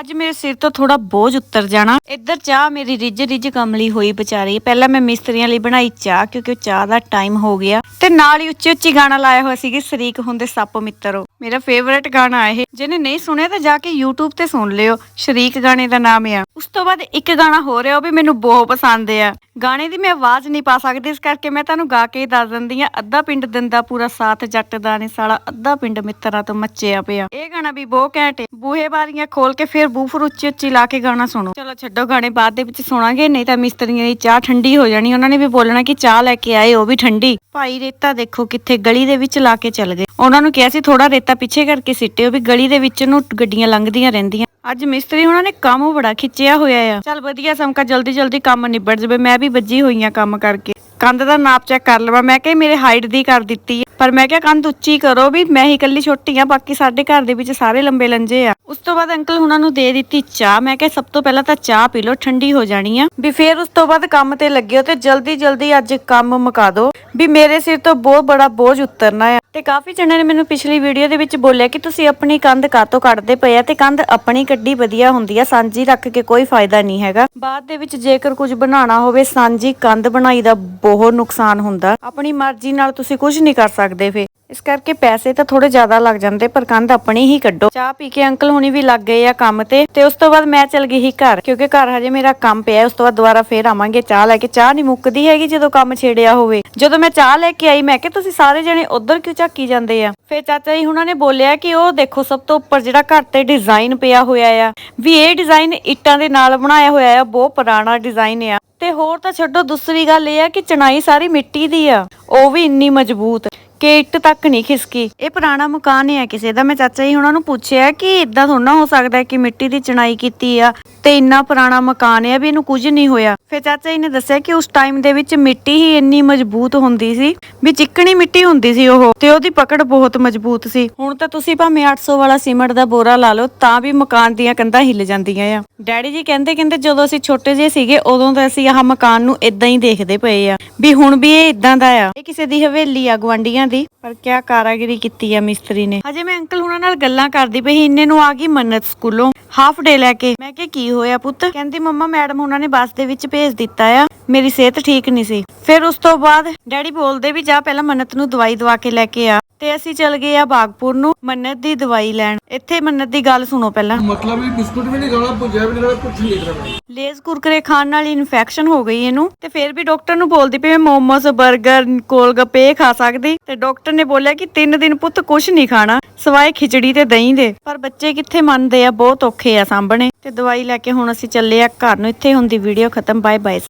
ਅੱਜ ਮੇਰੇ ਸਿਰ ਤੋਂ ਥੋੜਾ ਬੋਝ ਉੱਤਰ ਜਾਣਾ। ਇੱਧਰ ਚਾਹ ਮੇਰੀ ਰਿੱਝ ਰਿੱਝ ਕਮਲੀ ਹੋਈ ਵਿਚਾਰੀ। ਪਹਿਲਾਂ ਮੈਂ ਮਿਸਤਰੀਆਂ ਲਈ ਬਣਾਈ ਚਾਹ, ਕਿਉਂਕਿ ਉਹ ਚਾਹ ਦਾ ਟਾਈਮ ਹੋ ਗਿਆ। ਤੇ ਨਾਲ ਹੀ ਉੱਚੀ ਉੱਚੀ ਗਾਣਾ ਲਾਇਆ ਹੋਇਆ ਸੀਗੀ, ਸ਼ਰੀਕ ਹੁੰਦੇ ਸੱਪ ਮਿੱਤਰੋ। ਮੇਰਾ ਫੇਵਰੇਟ ਗਾਣਾ ਇਹ। ਜਿਹਨੇ ਨਹੀਂ ਸੁਣਿਆ ਤਾਂ ਜਾ ਕੇ YouTube ਤੇ ਸੁਣ ਲਿਓ। ਸ਼ਰੀਕ ਗਾਣੇ ਦਾ ਨਾਮ ਆ। ਉਸ ਤੋਂ ਬਾਅਦ ਇੱਕ ਗਾਣਾ ਹੋ ਰਿਹਾ, ਉਹ ਵੀ ਮੈਨੂੰ ਬਹੁਤ ਪਸੰਦ ਆ। ਗਾਣੇ ਦੀ ਮੈਂ ਆਵਾਜ਼ ਨਹੀਂ ਪਾ ਸਕਦੀ, ਇਸ ਕਰਕੇ ਮੈਂ ਤੁਹਾਨੂੰ ਗਾ ਕੇ ਦੱਸ ਦਿੰਦੀ ਆ ਅੱਧਾ ਪਿੰਡ ਦਿੰਦਾ ਪੂਰਾ ਸਾਥ ਜੱਟ ਦਾ ਨੇ ਸਾਲਾ। ਅੱਧਾ ਪਿੰਡ ਮਿੱਤਰਾਂ ਤੋਂ ਮੱਚਿਆ ਪਿਆ। ਇਹ ਗਾਣਾ ਵੀ ਬਹੁਤ ਘੈਂਟ ਹੈ ਬੂਹੇ ਬਾਰੀਆਂ ਖੋਲ ਕੇ ਫਿਰ ਬੂਫਰ ਉੱਚੀ ਉੱਚੀ ਲਾ ਕੇ ਗਾਣਾ ਸੁਣੋ। ਚਲੋ ਛੱਡੋ ਗਾਣੇ, ਬਾਅਦ ਦੇ ਵਿੱਚ ਸੁਣਾਂਗੇ, ਨਹੀਂ ਤਾਂ ਮਿਸਤਰੀਆਂ ਦੀ ਚਾਹ ਠੰਡੀ ਹੋ ਜਾਣੀ। ਉਹਨਾਂ ਨੇ ਵੀ ਬੋਲਣਾ ਕਿ ਚਾਹ ਲੈ ਕੇ ਆਏ, ਉਹ ਵੀ ਠੰਡੀ। ਭਾਈ ਰੇਤਾ ਦੇਖੋ ਕਿੱਥੇ ਗਲੀ ਦੇ ਵਿੱਚ ਲਾ ਕੇ ਚੱਲ ਗਏ। ਉਹਨਾਂ ਨੂੰ ਕਿਹਾ ਸੀ ਥੋੜਾ ਰੇਤਾ ਪਿੱਛੇ ਕਰਕੇ ਸਿੱਟਿਓ ਵੀ ਗਲੀ ਦੇ ਵਿੱਚ ਨੂੰ ਗੱਡੀਆਂ ਲੰਘਦੀਆਂ ਰਹਿੰਦੀਆਂ। ਅੱਜ ਮਿਸਤਰੀ ਉਹਨਾਂ ਨੇ ਕੰਮ ਬੜਾ ਖਿੱਚਿਆ ਹੋਇਆ ਆ। ਚੱਲ ਵਧੀਆ ਸਮਕਾ ਜਲਦੀ ਜਲਦੀ ਕੰਮ ਨਿਬੜ ਜਵੇ। ਮੈਂ ਵੀ ਵੱਜੀ ਹੋਈ ਆ ਕੰਮ ਕਰਕੇ। ਕੰਧ ਦਾ ਨਾਪ ਚੈੱਕ ਕਰ ਲਵਾਂ। ਮੈਂ ਕਿਹਾ ਮੇਰੇ ਹਾਈਟ ਦੀ ਕਰ ਦਿੱਤੀ ਪਰ ਮੈਂ ਕਿਹਾ, ਕੰਧ ਉੱਚੀ ਕਰੋ ਵੀ, ਮੈਂ ਹੀ ਇਕੱਲੀ ਛੋਟੀ ਆ, ਬਾਕੀ ਸਾਡੇ ਘਰ ਦੇ ਵਿੱਚ ਸਾਰੇ ਲੰਬੇ ਲੰਜੇ ਆ। ਉਸ ਤੋਂ ਬਾਅਦ ਅੰਕਲ ਹੁਣਾਂ ਨੂੰ ਦੇ ਦਿੱਤੀ ਚਾਹ। ਮੈਂ ਕਿਹਾ, ਸਭ ਤੋਂ ਪਹਿਲਾਂ ਤਾਂ ਚਾਹ ਪੀ ਲਓ, ਠੰਡੀ ਹੋ ਜਾਣੀ ਆ। ਵੀ ਫੇਰ ਉਸ ਤੋਂ ਬਾਅਦ ਕੰਮ ਤੇ ਲੱਗਿਓ ਤੇ ਜਲਦੀ ਜਲਦੀ ਅੱਜ ਕੰਮ ਮੁਕਾ ਦਿਓ। ਵੀ ਮੇਰੇ ਸਿਰ ਤੋਂ ਬਹੁਤ ਬੜਾ ਬੋਝ ਉਤਰਨਾ ਆ। ਤੇ ਕਾਫੀ ਜਣਿਆਂ ਨੇ ਮੈਨੂੰ ਪਿਛਲੀ ਵੀਡੀਓ ਦੇ ਵਿੱਚ ਬੋਲਿਆ ਕਿ ਤੁਸੀਂ ਆਪਣੀ ਕੰਧ ਕਾਤੋਂ ਕੱਢਦੇ ਪਏ ਆ? ਤੇ ਕੰਧ ਆਪਣੀ ਕੱਢੀ ਵਧੀਆ ਹੁੰਦੀ ਆ। ਸਾਂਝੀ ਰੱਖ ਕੇ ਕੋਈ ਫਾਇਦਾ ਨਹੀਂ ਹੈਗਾ। ਬਾਅਦ ਦੇ ਵਿੱਚ ਜੇਕਰ ਕੁਝ ਬਣਾਉਣਾ ਹੋਵੇ, ਸਾਂਝੀ ਕੰਧ ਬਣਾਈ ਦਾ ਬਹੁਤ ਨੁਕਸਾਨ ਹੁੰਦਾ। ਆਪਣੀ ਮਰਜ਼ੀ ਨਾਲ ਤੁਸੀਂ ਕੁਝ ਨਹੀਂ ਕਰ ਸਕਦੇ ਫੇ ਇਸ ਕਰਕੇ ਪੈਸੇ ਤਾਂ ਥੋੜੇ ਜ਼ਿਆਦਾ ਲੱਗ ਜਾਂਦੇ, ਪਰ ਕੰਧ ਆਪਣੀ ਹੀ ਕੱਢੋ। ਚਾਹ ਪੀ ਕੇ ਅੰਕਲ ਹੁਣੀ ਵੀ ਲੱਗ ਗਏ ਆ ਕੰਮ ਤੇ ਤੇ ਉਸ ਤੋਂ ਬਾਅਦ ਮੈਂ ਚਲ ਗਈ ਸੀ ਘਰ, ਕਿਉਂਕਿ ਘਰ ਹਜੇ ਮੇਰਾ ਕੰਮ ਪਿਆ, ਉਸ ਤੋਂ ਬਾਅਦ ਦੁਬਾਰਾ ਫੇਰ ਆਵਾਂਗੇ ਚਾਹ ਲੈ ਕੇ। ਚਾਹ ਨਹੀਂ ਮੁੱਕਦੀ ਹੈਗੀ ਜਦੋਂ ਕੰਮ ਛੇੜਿਆ ਹੋਵੇ। ਜਦੋਂ ਮੈਂ ਚਾਹ ਲੈ ਕੇ ਆਈ, ਮੈਂ ਕਿਹਾ, ਤੁਸੀਂ ਸਾਰੇ ਜਣੇ ਉਧਰ ਕਿਉਂ ਝਾਕੀ ਜਾਂਦੇ ਆ? ਫੇਰ ਚਾਚਾ ਜੀ ਹੁਣਾਂ ਨੇ ਬੋਲਿਆ ਕਿ ਉਹ ਦੇਖੋ, ਸਭ ਤੋਂ ਉੱਪਰ ਜਿਹੜਾ ਘਰ ਤੇ ਡਿਜ਼ਾਈਨ ਪਿਆ ਹੋਇਆ ਆ, ਵੀ ਇਹ ਡਿਜ਼ਾਈਨ ਇੱਟਾਂ ਦੇ ਨਾਲ ਬਣਾਇਆ ਹੋਇਆ ਆ, ਬਹੁਤ ਪੁਰਾਣਾ ਡਿਜ਼ਾਈਨ ਆ। ਹੋਰ ਤਾਂ ਛੱਡੋ, ਦੂਸਰੀ ਗੱਲ ਇਹ ਆ ਕਿ ਚਣਾਈ ਸਾਰੀ ਮਿੱਟੀ ਦੀ ਆ। ਉਹ ਵੀ ਇੰਨੀ ਮਜ਼ਬੂਤ। ਕਿ ਇੱਟ ਤੱਕ ਨਹੀਂ ਖਿਸਕੀ। ਇਹ ਪੁਰਾਣਾ ਮਕਾਨ ਹੈ ਕਿਸੇ ਦਾ। ਮੈਂ ਚਾਚਾ ਜੀ ਉਹਨਾਂ ਨੂੰ ਪੁੱਛਿਆ ਕਿ ਇਦਾਂ ਥੋੜਾ ਹੋ ਸਕਦਾ ਕਿ ਮਿੱਟੀ ਦੀ ਚਣਾਈ ਕੀਤੀ ਆ ਤੇ ਇੰਨਾ ਪੁਰਾਣਾ ਮਕਾਨ ਹੈ ਵੀ ਇਹਨੂੰ ਕੁਝ ਨਹੀਂ ਹੋਇਆ। ਫਿਰ ਚਾਚਾ ਜੀ ਨੇ ਦੱਸਿਆ ਕਿ ਉਸ ਟਾਈਮ ਦੇ ਵਿੱਚ ਮਿੱਟੀ ਹੀ ਇੰਨੀ ਮਜ਼ਬੂਤ ਹੁੰਦੀ ਸੀ ਵੀ ਚਿੱਕਣੀ ਮਿੱਟੀ ਹੁੰਦੀ ਸੀ ਉਹ ਤੇ ਉਹਦੀ ਪਕੜ ਬਹੁਤ ਮਜ਼ਬੂਤ ਸੀ। ਹੁਣ ਤਾਂ ਤੁਸੀਂ ਭਾਵੇਂ 800 ਵਾਲਾ ਸੀਮੈਂਟ ਦਾ ਬੋਰਾ ਲਾ ਲਓ ਤਾਂ ਵੀ ਮਕਾਨ ਦੀਆਂ ਕੰਧਾਂ ਹਿੱਲ ਜਾਂਦੀਆਂ ਆ। ਡੈਡੀ ਜੀ ਕਹਿੰਦੇ ਕਹਿੰਦੇ ਜਦੋਂ ਅਸੀਂ ਛੋਟੇ ਜਿਹੇ ਸੀਗੇ ਉਦੋਂ ਤਾਂ ਅਸੀਂ ਆਹ ਮਕਾਨ ਨੂੰ ਇਦਾਂ ਹੀ ਦੇਖਦੇ ਪਏ ਆ ਵੀ ਹੁਣ ਵੀ ਇਹ ਇਦਾਂ ਦਾ ਆ। ਇਹ ਕਿਸੇ ਦੀ ਹਵੇਲੀ ਆ ਗਵਾਂਡੀਆਂ ਦੀ। ਪਰ ਕਿਆ ਕਾਰਾਗਰੀ ਕੀਤੀ ਆ ਮਿਸਤਰੀ ਨੇ। ਹਜੇ ਮੈਂ ਅੰਕਲ ਹੁਣਾਂ ਨਾਲ ਗੱਲਾਂ ਕਰਦੀ ਪਈ ਇੰਨੇ ਨੂੰ ਆ ਗਈ ਮੰਨਤ ਸਕੂਲੋਂ। ਹਾਫ ਡੇ ਲੈ ਕੇ। ਮੈਂ ਕਿਹਾ, ਕੀ ਹੋਇਆ ਪੁੱਤ? ਕਹਿੰਦੀ, ਮੰਮਾ, ਮੈਡਮ ਉਹਨਾਂ ਨੇ ਬੱਸ ਦੇ ਵਿੱਚ ਭੇਜ ਦਿੱਤਾ ਆ। ਮੇਰੀ ਸਿਹਤ ਠੀਕ ਨਹੀਂ ਸੀ। ਫਿਰ ਉਸ ਤੋਂ ਬਾਅਦ ਡੈਡੀ ਬੋਲਦੇ ਵੀ, ਜਾ, ਪਹਿਲਾਂ ਮੰਨਤ ਨੂੰ ਦਵਾਈ ਦਵਾ ਕੇ ਲੈ ਕੇ ਆ। ਤੇ ਅਸੀਂ ਚਲ ਗਏ ਆ ਬਾਗਪੁਰ ਨੂੰ ਮੰਨਤ ਦੀ ਦਵਾਈ ਲੈਣ। ਇੱਥੇ ਮੰਨਤ ਦੀ ਗੱਲ ਸੁਣੋ ਪਹਿਲਾਂ। ਮਤਲਬ ਇਹ ਬਿਸਕੁਟ ਵੀ ਨਹੀਂ ਖਾਣਾ ਭੁੱਜਿਆ ਵੀ ਨਹੀਂ ਖਾਣਾ ਕੁਛ ਨਹੀਂ ਖਾਣਾ। ਲੇਜ਼ ਕੁਰਕਰੇ ਖਾਣ ਨਾਲ ਇਨਫੈਕਸ਼ਨ ਹੋ ਗਈ ਇਹਨੂੰ ਤੇ ਫਿਰ ਵੀ ਡਾਕਟਰ ਨੂੰ ਬੋਲਦੀ ਪਈ ਮੈਂ ਮੋਮੋਸ 버ਗਰ ਕੋਲਗੱਪੇ ਇਹ ਖਾ ਸਕਦੀ। ਤੇ ਡਾਕਟਰ ਨੇ ਬੋਲਿਆ ਕਿ 3 ਦਿਨ ਪੁੱਤ ਕੁਝ ਨਹੀਂ ਖਾਣਾ ਸਵਾਏ ਖਿਚੜੀ ਤੇ ਦਹੀਂ ਦੇ। ਪਰ ਬੱਚੇ ਕਿੱਥੇ ਮੰਨਦੇ ਆ? ਬਹੁਤ ਔਖੇ ਆ ਸਾਂਭਣੇ। ਤੇ ਦਵਾਈ ਲੈ ਕੇ ਹੁਣ ਅਸੀਂ ਚੱਲੇ ਆ ਘਰ ਨੂੰ। ਇੱਥੇ ਹੁੰਦੀ ਵੀਡੀਓ ਖਤਮ ਬਾਏ ਬਾਏ